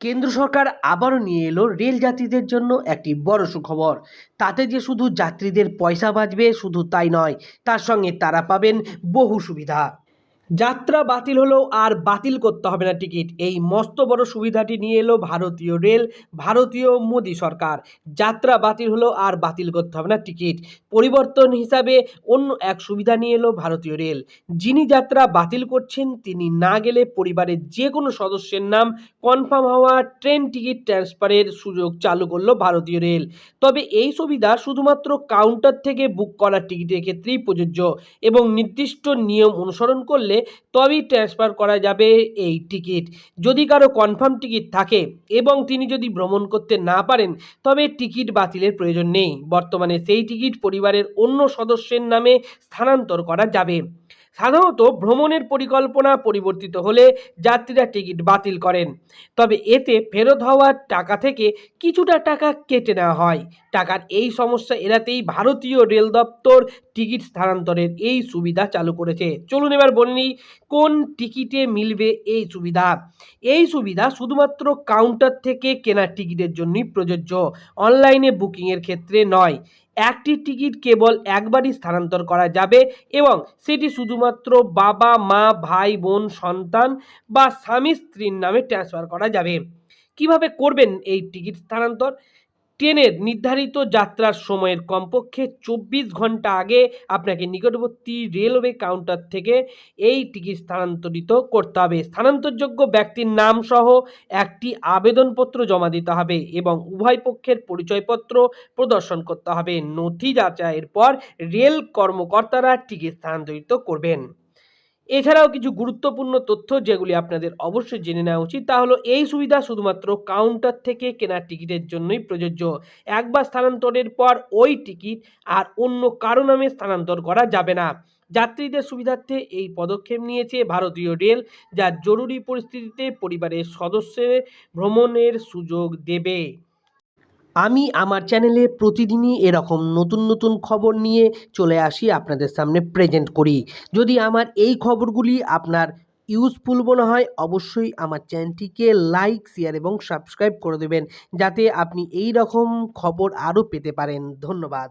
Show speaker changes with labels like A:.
A: কেন্দ্র সরকার আবারও নিয়ে এলো রেল যাত্রীদের জন্য একটি বড় সুখবর। তাতে যে শুধু যাত্রীদের পয়সা বাঁচবে, শুধু তাই নয়, তার সঙ্গে তারা পাবেন বহু সুবিধা। যাত্রা বাতিল হলেও আর বাতিল করতে হবে না টিকিট। এই মস্ত বড় সুবিধাটি নিয়ে এলো ভারতীয় রেল, ভারতীয় মোদী সরকার। যাত্রা বাতিল হলেও আর বাতিল করতে হবে না টিকিট। পরিবর্তন হিসাবে অন্য এক সুবিধা নিয়ে এলো ভারতীয় রেল। যিনি যাত্রা বাতিল করছেন, তিনি না গেলে পরিবারের যে কোনো সদস্যের নাম কনফার্ম হওয়া ট্রেন টিকিট ট্রান্সফারের সুযোগ চালু করল ভারতীয় রেল। তবে এই সুবিধা শুধুমাত্র কাউন্টার থেকে বুক করা টিকিটের ক্ষেত্রেই প্রযোজ্য এবং নির্দিষ্ট নিয়ম অনুসরণ করলে তবেই ট্রান্সফার করা যাবে এই টিকিট যদি কারও কনফার্ম টিকিট থাকে এবং তিনি যদি ভ্রমণ করতে না পারেন, তবে টিকিট বাতিলের প্রয়োজন নেই। বর্তমানে সেই টিকিট পরিবারের অন্য সদস্যের নামে স্থানান্তর করা যাবে। সাধারণত ভ্রমণের পরিকল্পনা পরিবর্তিত হলে যাত্রীরা টিকিট বাতিল করেন। তবে এতে ফেরত হওয়ার টাকা থেকে কিছুটা টাকা কেটে নেওয়া হয়। টাকার এই সমস্যা এড়াতেই ভারতীয় রেল দপ্তর টিকিট স্থানান্তরের এই সুবিধা চালু করেছে। চলুন এবার বলে নিই কোন টিকিটে মিলবে এই সুবিধা? এই সুবিধা শুধুমাত্র কাউন্টার থেকে কেনা টিকিটের জন্যই প্রযোজ্য। অনলাইনে বুকিংয়ের ক্ষেত্রে নয়। একটি টিকিট কেবল একবারই স্থানান্তর করা যাবে এবং সেটি শুধুমাত্র বাবা, মা, ভাই, বোন, সন্তান বা স্বামী, স্ত্রীর নামে ট্রান্সফার করা যাবে। কীভাবে করবেন এই টিকিট স্থানান্তর? ট্রেনের নির্ধারিত যাত্রার সময়ের কমপক্ষে চব্বিশ ঘণ্টা আগে আপনাকে নিকটবর্তী রেলওয়ে কাউন্টার থেকে এই টিকিট স্থানান্তরিত করতে হবে। স্থানান্তরযোগ্য ব্যক্তির নাম সহ একটি আবেদনপত্র জমা দিতে হবে এবং উভয় পক্ষের পরিচয়পত্র প্রদর্শন করতে হবে। নথি যাচাইয়ের পর রেল কর্মকর্তারা টিকিট স্থানান্তরিত করবেন। এছাড়াও কিছু গুরুত্বপূর্ণ তথ্য যেগুলি আপনাদের অবশ্যই জেনে নেওয়া উচিত, তা হলো এই সুবিধা শুধুমাত্র কাউন্টার থেকে কেনার টিকিটের জন্যই প্রযোজ্য। একবার স্থানান্তরের পর ওই টিকিট আর অন্য কারও নামে স্থানান্তর করা যাবে না। যাত্রীদের সুবিধার্থে এই পদক্ষেপ নিয়েছে ভারতীয় রেল, যা জরুরি পরিস্থিতিতে পরিবারের সদস্যের ভ্রমণের সুযোগ দেবে। আমি আমার চ্যানেলে প্রতিদিনই এরকম নতুন নতুন খবর নিয়ে চলে আসি আপনাদের সামনে প্রেজেন্ট করি। যদি আমার এই খবরগুলি আপনার ইউজফুল মনে হয়, অবশ্যই আমার চ্যানেলটিকে লাইক শেয়ার এবং সাবস্ক্রাইব করে দেবেন। যাতে আপনি এই রকম খবর আরও পেতে পারেন। ধন্যবাদ।